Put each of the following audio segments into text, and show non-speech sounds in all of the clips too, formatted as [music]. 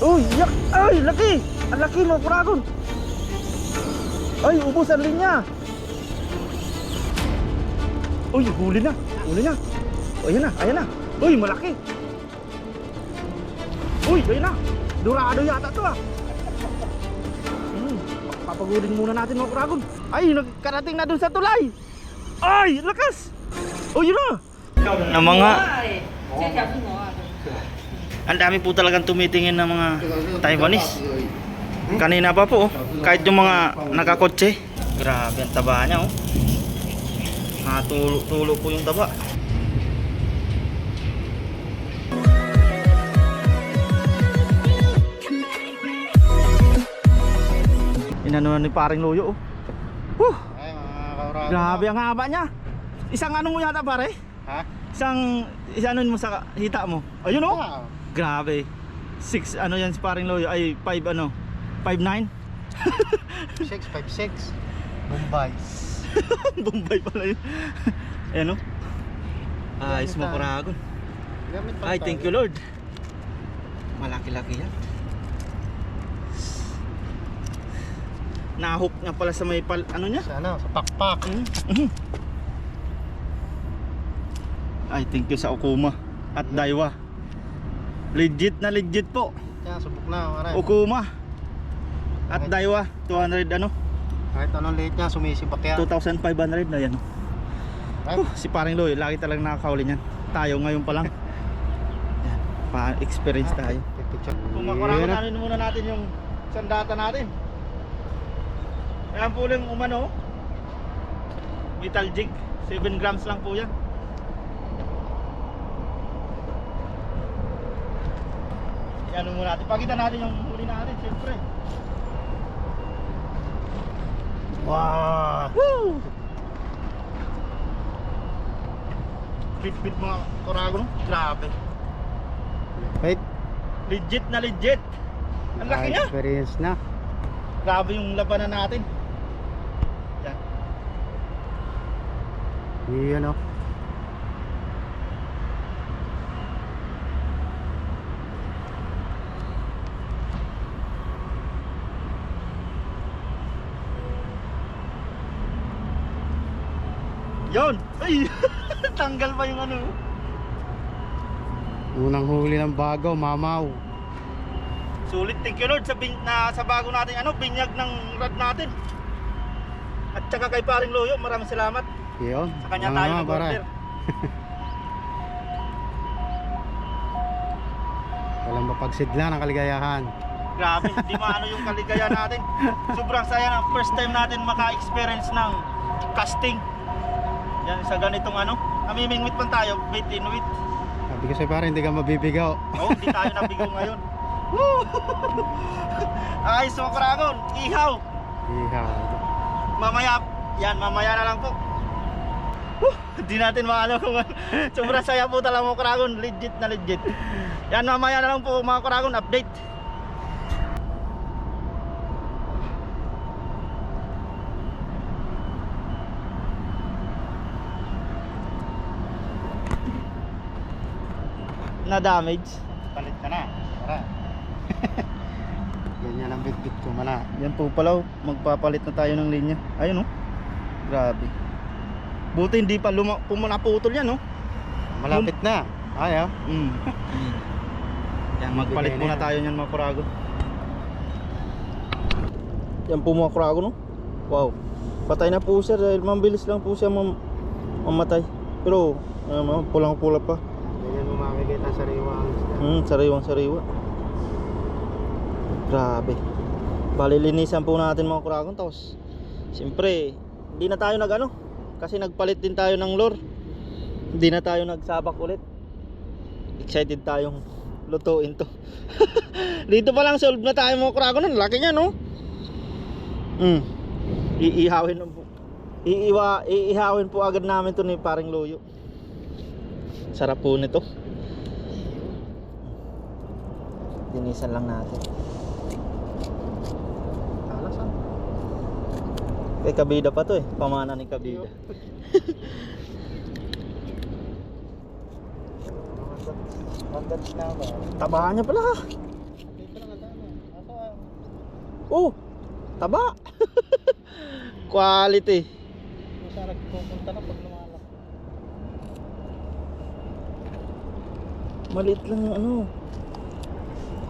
Uy, yak! Ay, laki! Ang laki mo, Dragon! Ay, ubos ang linya! Uy, huli na! Huli na! Ayan na, ayan na! Uy, malaki! Uy, ayan na! Durado yata to ah! Hmm, papagurin muna natin mga Dragon! Ay, nagkarating na dun sa tulay! Ay, lakas! Oh, yun na! Na mga, ang dami po talagang tumitingin ng mga Taiwanese. Kanina pa po, oh. kahit yung mga nakakotse. Grabe ang taba niya, oh. Nakatulo tulo po yung taba. Inano ni paring loyo, oh. Kaurago. grabe ang haba niya. Isang ano mo yata pare? Ha? Isang, isang ano mo sa hita mo. Ayun, oh. Wow. Grabe. Six, ano yan si paring loyo? Ay, five ano? Five nine? [laughs] 656. Bombay. [laughs] Bombay pala yun. [laughs] Ayan o. Ayos mo Gamit na. paragon. Gamit pa Ay, thank you Lord. Malaki-laki yan. Nahook nga pala sa may pal, ano niya? Sa ano, sa pakpak. Mm, mhm. Ay, thank you sa Okuma at Daiwa. Legit na legit po. Yan, subok na. Aray. Okuma at Daiwa 200 ano? Kahit anong late niya, sumisibak yan. 2,500 na yan. Ay, Huh, si paring Loy, lagi talagang nakakahuli niyan. Tayo ngayon pa lang. [laughs] Yan, pa-experience tayo. picture. Kung makurama namin muna natin yung sandata natin. Ayan po lang umano. Metal jig. 7 grams lang po yan. Yan muna natin. Pakita natin yung huli natin, siyempre. Wow! Woo! Bit-bit mga korago, no? Grabe. Wait. Legit na legit. Ang laki niya. Experience na. Grabe yung labanan natin. Yan. Yan o. Yon. Ay! [laughs] Tanggal pa yung ano. Unang huli ng bago, mamaw. Sulit thank you Lord sa, bin, na, sa bago natin ano, binyag ng rad natin. At saka kay paring Loyo, maraming salamat. Yun. Sa kanya tayo mga nag-order. [laughs] Walang mapagsidla ng kaligayahan. Grabe, hindi maano yung kaligayahan natin. [laughs] Sobrang saya na first time natin maka-experience ng casting. Yan sa ganitong ano. Namimingwit man tayo, bait inuit. Sabi ko sa'yo pare, hindi ka mabibigaw. Oo, hindi tayo nabigo ngayon. Woo! [laughs] Ayos mga karagon, ihaw. Iha. Mamaya, yan, mamaya na lang po. Hindi natin maano kung ano. [laughs] Sobrang saya po talaga mga karagon, legit na legit. Yan, mamaya na lang po mga karagon, update. Na damage. Palit ka na. Tara. [laughs] Ganyan ang bitbit ko mana. Yan po pala, oh. magpapalit na tayo ng linya. Ayun oh. Grabe. Buti hindi pa luma pumunaputol yan oh. Malapit na. Ay ah. Mm. [laughs] Yan, magpalit muna tayo niyan mga kurago. Yan po mga kurago no. Wow. Patay na po siya dahil mabilis lang po siya mam mamatay. Pero um, pulang-pula pa. Ganyan mo makikita sa riwa ang isda. Hmm, sariwang sariwa. Grabe. Balilinisan po natin mga kuragon tapos siyempre hindi na tayo nag ano kasi nagpalit din tayo ng lure. Hindi na tayo nagsabak ulit. Excited tayong lutuin to. [laughs] Dito pa lang solve na tayo mga kuragon. Ang laki niya no. Hmm. Iihawin po. Iiwa, iihawin po agad namin to ni paring loyo. Sarap po nito. Linisan lang natin. Alasan. Eh, kabida pa to eh. Pamana ni kabida. [laughs] Tabahan niya pala. Oh, taba. [laughs] Quality. Basta nagpupunta na pag lumalak. Maliit lang yung ano.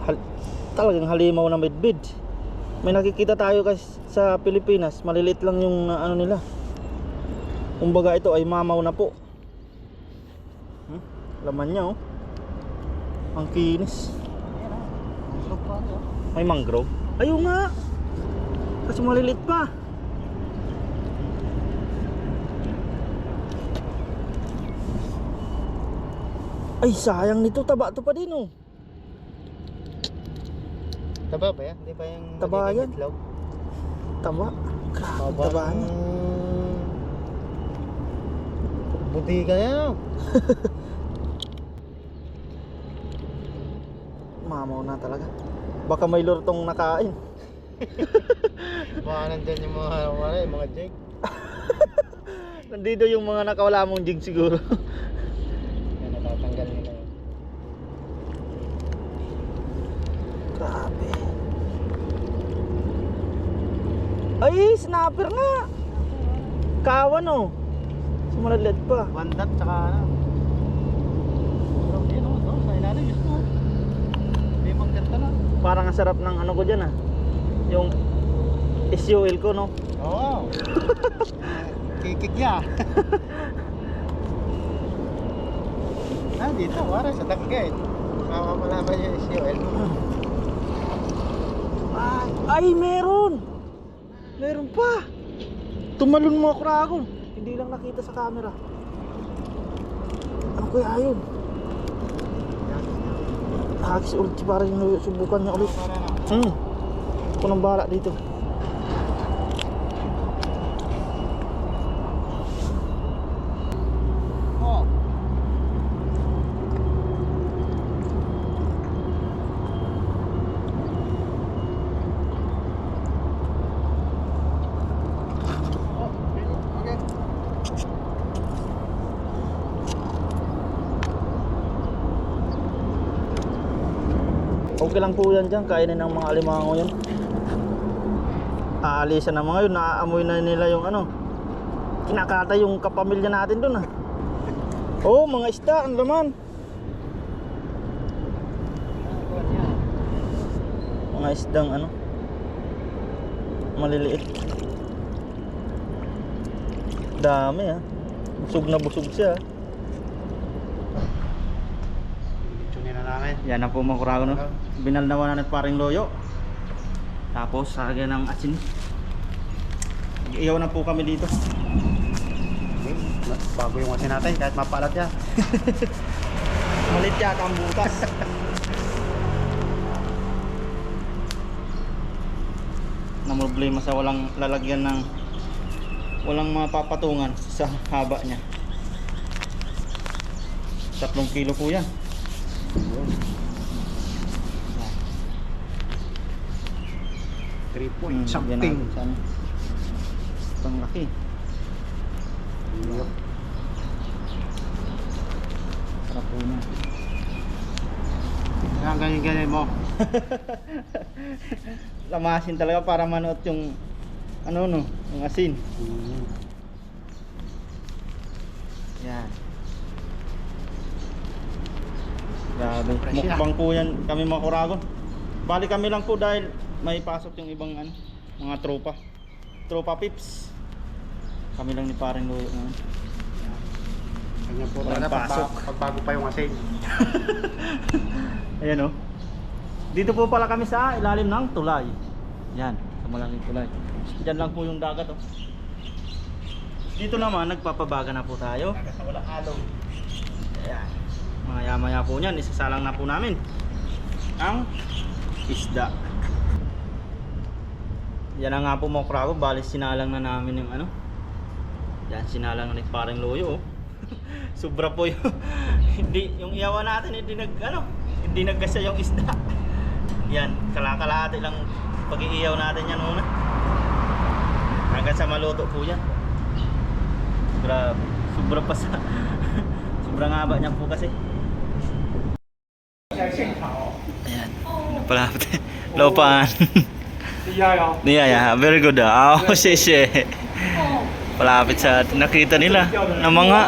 Hal talagang halimaw na midbid. May nakikita tayo kasi sa Pilipinas, maliliit lang yung uh, ano nila. Kumbaga ito ay mamaw na po. Hmm? Laman niya oh. Ang kinis. May mangrove. Ayun nga. Kasi maliliit pa. Ay, sayang nito. Taba to pa din oh. Taba ba yan? Hindi ba yung Taba yan. itlog? Taba. Grabe, Taba taba niya. Buti ka yan. [laughs] Mamaw na talaga. Baka may lurtong nakain. [laughs] Baka nandyan yung mga, yung mga jig. [laughs] Nandito yung mga nakawala mong jig siguro. Yan, natatanggal nila yun. Grabe. Ay, snapper nga. Kawan oh. Sumalalit pa. Bandat, tsaka ano. Pero yun o, no, sa ilalim yun o. May mangganda na. Parang ang sarap ng ano ko dyan ah. Yung SUL ko no. Oo. [laughs] Kikik niya. ah, dito, wala sa Danggay. Mamamalaman yung SUL. Ay meron. Meron pa. Tumalon mo ako ragon. Hindi lang nakita sa camera. Ano kaya yun? Hagis ulit si parang yung subukan niya ulit. Para. Hmm. Ako nang bahala dito. Oh. Oh, okay. Okay lang po yan dyan. Kainin ng mga alimango yan. Aalisan na mga yun. Naaamoy na nila yung ano. Kinakata yung kapamilya natin dun ah. Oh, mga isda. Ang laman. Mga isdang ano. Maliliit. Dami ah. Busog na busog siya. ah. Namin. Yan na po mga kurago no. Binalnawan na natin paring loyo. Tapos sagay ng asin. Iyaw na po kami dito. Okay. Bago yung kasi natin, kahit mapalat yan. [laughs] Malit yata ang butas. [laughs] na problema sa walang lalagyan ng walang mapapatungan sa haba niya. Tatlong kilo po yan. Three Hmm, point lagyan something. Pang laki. Sarap po niya. Yan, ganyan-ganyan mo. [laughs] Lamasin talaga para manuot yung ano no, yung asin. Mm. Yan. Grabe. Mukbang po yan kami mga kuragon. Bali kami lang po dahil may pasok yung ibang ano, mga tropa. Tropa pips. Kami lang ni paring luyo ngayon. Ganyan po Walang talaga pasok. pagbago, pagbago pa yung asin. [laughs] Ayan oh. Dito po pala kami sa ilalim ng tulay. Yan, sa malaking tulay. Diyan lang po yung dagat oh. Dito naman nagpapabaga na po tayo. Kagas na walang halo. Ayan. Maya maya po niyan, isasalang na po namin ang isda. Yan na nga po mga krago, bali sinalang na namin yung ano. Yan, sinalang na ni parang loyo. Oh. [laughs] Sobra po yung [laughs] hindi yung iyawan natin hindi nag ano, hindi nagkasa yung isda. [laughs] Yan, kalakalahati lang pag-iiyaw natin yan muna. Hanggang sa maluto po yan. Grabe, sobra pa sa sobrang haba niya po kasi. pelapit Ayan. Palapit. Lopan. Diyaw. Diyaw, yeah. Very good. Ah, oh, sisi. Palapit sa nakita nila ng mga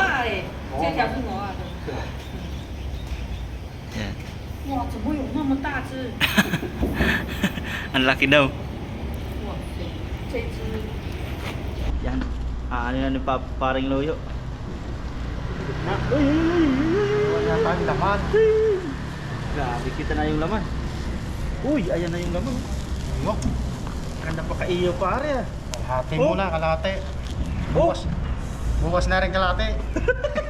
Ayan. Ang paring loyo? Uy, uy, uy, uy, uy, uy, uy, uy, uy, uy, uy, Grabe kita na yung laman. Uy, ayan na yung laman. Yo. Ganda pa kaiyo pare ah. Kalahati Oh. muna, kalahati. Oh. Bukas. Bukas na rin kalahati.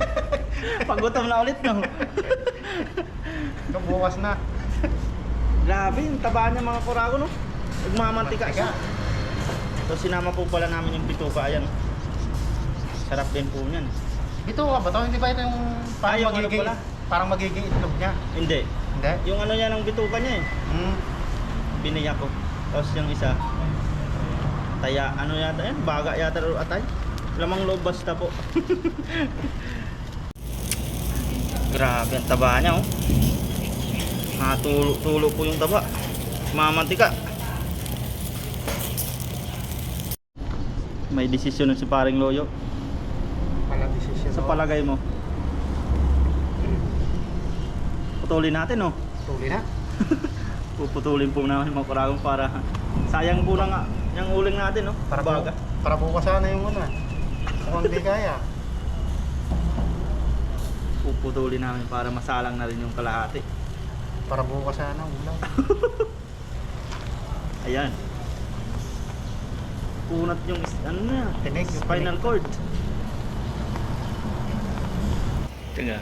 [laughs] Pagutom na ulit no. Ito bukas na. Grabe yung taba niya mga kurago no. Nagmamantika siya. So sinama po pala namin yung bituka ayan. Sarap din po niyan. Ito ba to? Hindi ba ito yung parang yung ano magiging, pala? parang magiging itlog niya? Hindi. Hindi? Yung ano niya ng bituka niya eh. Hmm. Biniyak ko. Tapos yung isa, taya, ano yata yan? Baga yata ro atay. Lamang loob basta po. [laughs] Grabe ang taba niya oh. Ah, tulo, tulo po yung taba. Mamantika. May desisyon si paring loyo. Pala decision. Sa palagay mo. Putulin natin oh. Tuli na. [laughs] Puputulin po namin mga kuragong para sayang po na nga yung uling natin no. Para, Baga. bu- para bukas sana yung una. Kung hindi kaya. Puputulin namin para masalang na rin yung kalahati. Para bukas sana ulam. [laughs] Ayan. Punat yung ano na, yung spinal cord. Tiga.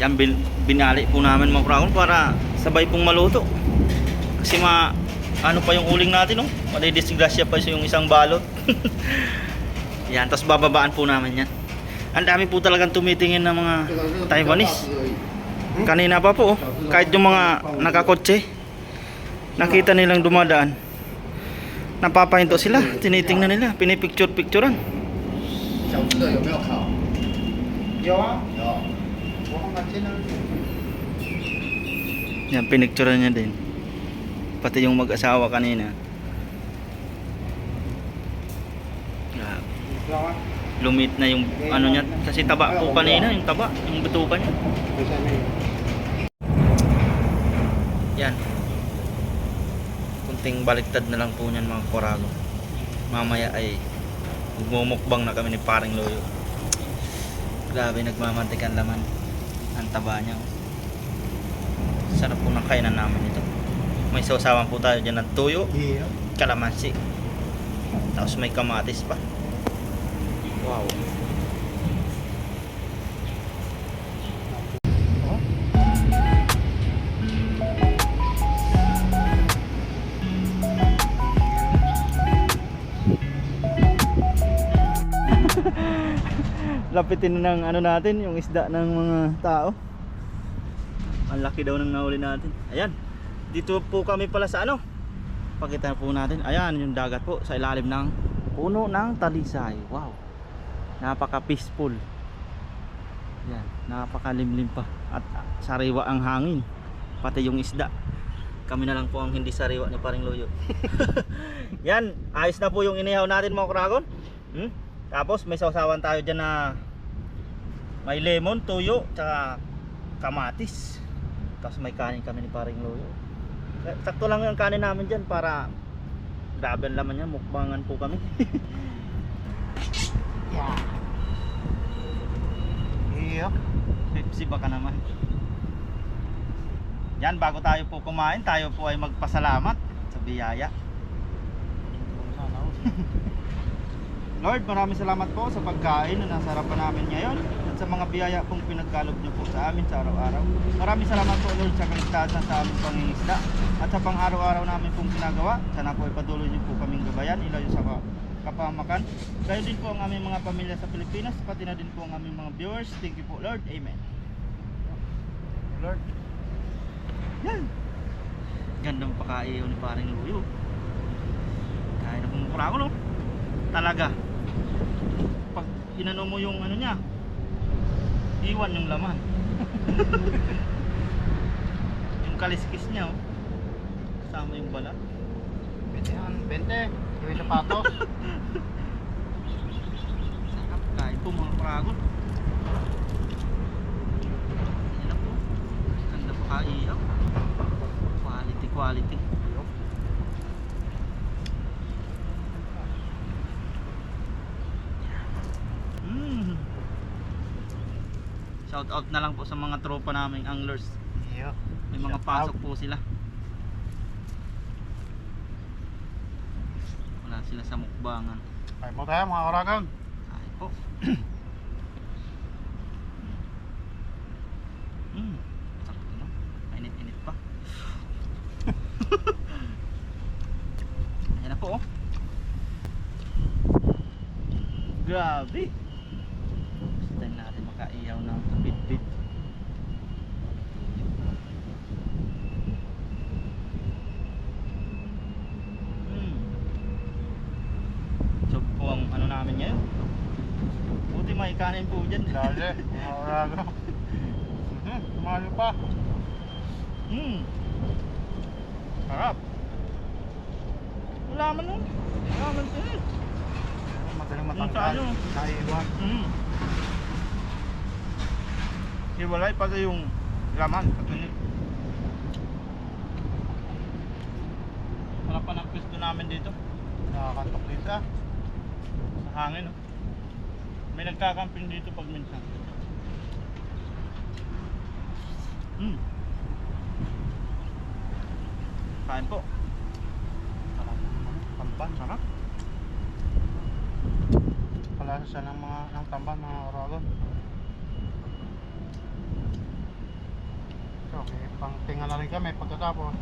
Yan bin, binali po namin mga kuragong para sabay pong maluto. Kasi ma ano pa yung uling natin no? Madidisgrasya pa yung isang balot. [laughs] yan, tapos bababaan po namin yan. Ang dami po talagang tumitingin ng mga Taiwanese. Kanina pa po, oh. kahit yung mga nakakotse, nakita nilang dumadaan. Napapahinto sila, tinitingnan nila, pinipicture-picturean. 小吃的有没有烤？ Yo ah. 有。 Yan, pinicturean niya din. Pati yung mag-asawa kanina. Lumit na yung ano niya, kasi taba po kanina, yung taba, yung bituka niya. Yan. Kunting baliktad na lang po niyan mga korago. Mamaya ay magmumukbang na kami ni paring loyo. Grabe nagmamantikan laman. Ang taba niya. oh. Sarap po ng kainan namin ito. May sausawan po tayo dyan ng tuyo, Yeah. kalamansi. Tapos may kamatis pa. Wow. Lapitin na ng ano natin, yung isda ng mga tao. Ang laki daw ng nahuli natin. Ayan. Dito po kami pala sa ano. Pakita po natin. Ayan, yung dagat po sa ilalim ng puno ng talisay. Wow. Napaka peaceful. Yan, napakalimlim pa at sariwa ang hangin. Pati yung isda. Kami na lang po ang hindi sariwa ni Paring Loyo. [laughs] Yan, ayos na po yung inihaw natin mga kuragon. Hmm? Tapos may sausawan tayo dyan na may lemon, tuyo, tsaka kamatis. Tapos may kanin kami ni Paring Loyo. Eh, Sakto lang yung kanin namin dyan para grabe ang laman niya, mukbangan po kami. [laughs] Yeah. Yeah. Pepsi baka naman. Yan, bago tayo po kumain, tayo po ay magpasalamat sa biyaya. [laughs] Lord, maraming salamat po sa pagkain na nasa harapan namin ngayon sa mga biyaya pong pinagkalog niyo po sa amin sa araw-araw. Maraming salamat po Lord sa kaligtasan sa aming pangingisda at sa pang-araw-araw namin pong ginagawa. Sana po ay patuloy niyo po kaming gabayan, ilayo sa ka- kapamakan. Kayo din po ang aming mga pamilya sa Pilipinas, pati na din po ang aming mga viewers. Thank you po Lord. Amen. Lord. Yan. Gandang pakaiyaw ni paring Luyo. Kaya na ko no. Talaga. Pag inano mo yung ano niya, iwan yung laman. [laughs] yung kaliskis niya oh. Kasama yung balat. 20 yan, 20. Yung sapatos. Sarap kain po mga paragon. Yan po. Ganda po kaiyaw. Quality, quality. Mm. Shout out na lang po sa mga tropa naming anglers. Iyo. May mga Shout pasok out. po sila. Wala sila sa mukbangan. Ay mo tayo mga karagan. Ay po. mm. Sakto no? Mainit-init pa. [laughs] Ayan na po oh. Grabe. Makaiyaw ng bit-bit. Hmm. So po ang ano namin ngayon. Buti may kanin po dyan. Dali, [laughs] mga karagan. Hmm, tumayo pa. Hmm. Sarap. Wala man nun. Wala man tinis. Madaling Yung sa matanggal. ano? Naiwan. Hmm. Hiwalay pati yung laman. Patuloy. Sarap pa ng pisto namin dito. Nakakantok dito ah. Sa hangin. Oh. May nagkakamping dito pag minsan. Hmm. Kain po. Sarap. Tamban, sarap. Kalasa siya ng mga ng tamban mga karagan. Okay, pang tinga na rin kami pagkatapos. [laughs]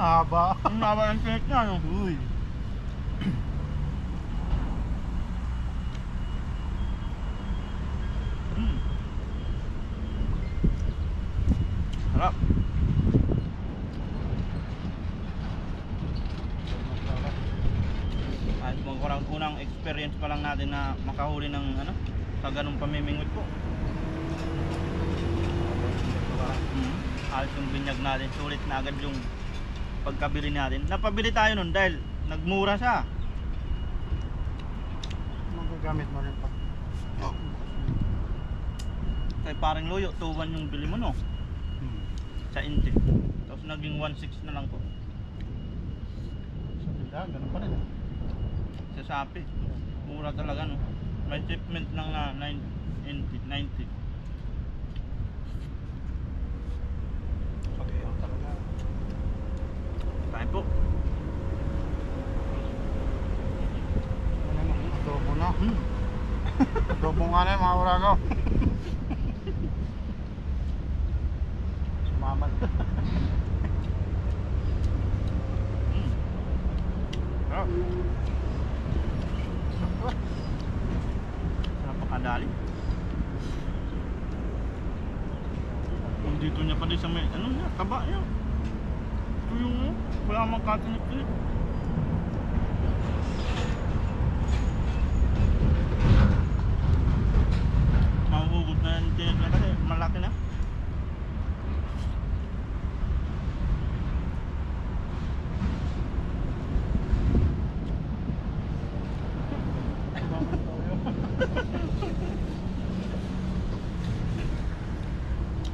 Aba. Ang nawa ng cake niya, no? Uy. Mm. Sarap. Kahit magkurang unang experience pa lang natin na makahuli ng ano, sa ganung pamimingwit po. Mm. Halos yung binyag natin, sulit na agad yung pagkabili natin. Napabili tayo nun dahil nagmura siya. Magagamit mo rin pa. Kay parang loyo, 2-1 yung bili mo no, Hmm. sa Inti. Tapos naging 1.6 na lang po Sa tindahan, ganun pa rin. ah. sa Shopee. Mura talaga no. May shipment lang na 90, 90. Pag-iyaw talaga. Kain po. Adobo na. Hmm. Adobo nga na yun, mga urago. Sumamal. Hmm. Sarap. Sarap pakadali. Kung dito niya pa din sa may, ano niya, taba niya. Yung, wala mang katinip-tinip. Mahuhugot na yan tinip na.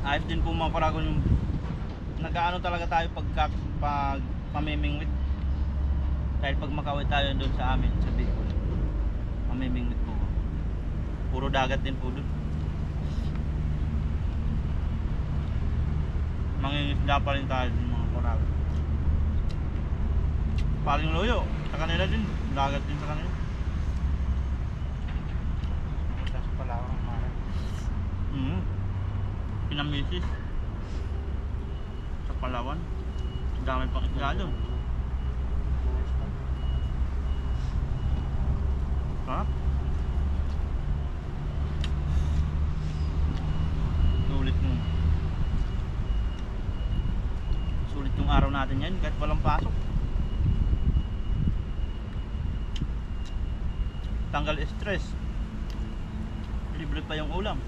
Ayos din po mga paragon yung nag-ano talaga tayo pag, pag pamimingwit. Dahil pag makawit tayo doon sa amin, sa Bicol, pamimingwit po. Puro dagat din po doon. Mangingisda pa rin tayo dun mga paragon. Paling loyo, sa kanila din, dagat din sa kanila. Punta sa Palawan, Mare. Mm. Pinamisis. Sa Palawan. Dami pang doon. Ha? Sulit mo. Sulit yung araw natin yan kahit walang pasok. Tanggal stress. Libre pa yung ulam.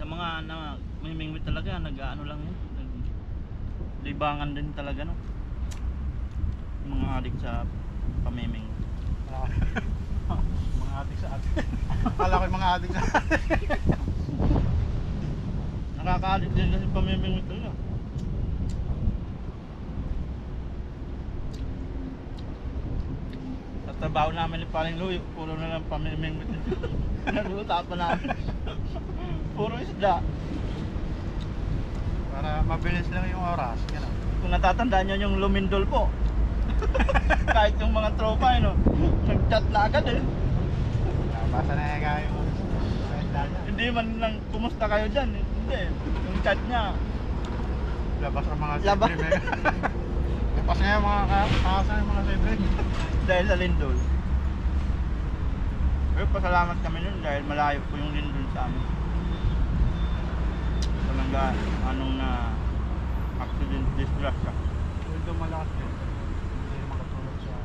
Sa mga na Mimingwit talaga, nag-ano lang yun. Libangan din talaga no. Mga adik sa pamiming. mga adik sa atin. Kala ko yung mga adik sa atin. Nakaka-addict din kasi pamimingwit talaga. Sa trabaho namin ni Paring Luyo, puro na lang pamimingwit. [laughs] Nag-uusapan namin. puro isda. Para mabilis lang yung oras. Ganun. Kung natatandaan nyo yung lumindol po. [laughs] Kahit yung mga tropa, eh, no? nag-chat na agad eh. Nabasa na yung kayo. Hindi man lang, kumusta kayo dyan? eh. Hindi. Yung chat niya, Labas ang mga Labas. libre. Labas [laughs] na yung mga kasa yung mga libre. [laughs] dahil sa lindol. Pero pasalamat kami nun dahil malayo po yung lindol sa amin. Talaga, anong na accident disrupt Medyo malakas yun. Hindi naman katulad sa...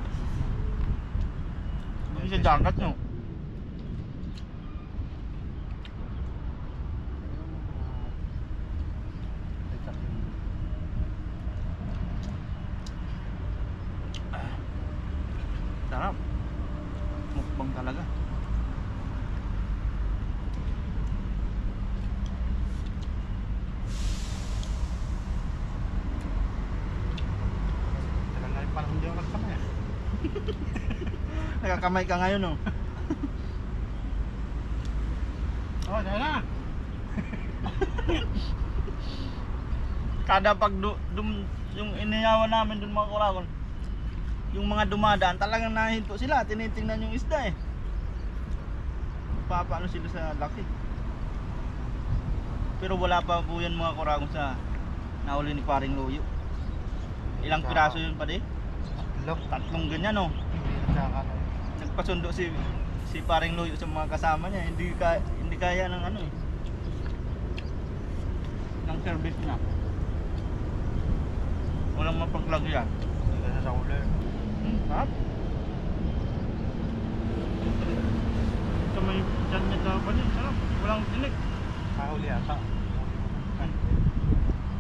Hindi siya dagat no. Sarap. Mukbang talaga. Tagal na rin parang hindi ako nagkamay. Nakakamay ka ngayon no. Oh, [laughs] dahil na! [laughs] Kada pag du, dum, yung iniyawan namin dun mga kurakon, yung mga dumadaan, talagang nahinto sila, tinitingnan yung isda eh. Papaano sila sa laki. Pero wala pa po yan mga kurakon sa nahuli ni paring Luyo. Ilang piraso yun pa di? Look, Tatlong ganyan hindi nagkakala. Nagpasundo si si paring Luyo sa mga kasama niya, hindi ka hindi kaya ng ano eh. ng service niya. Walang mapaglagyan. Hindi ka sa ulo. Hmm, sarap. Sa may dyan niya daw pa din, sarap. Walang tinik. Kahuli ata.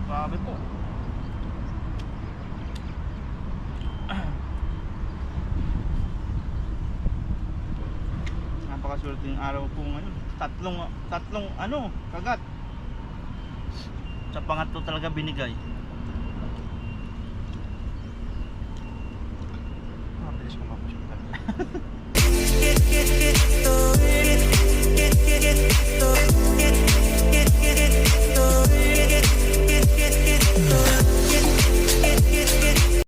Grabe po. Napakaswerteng araw po ngayon. Tatlong, tatlong ano, kagat. Sa pangatlo talaga binigay.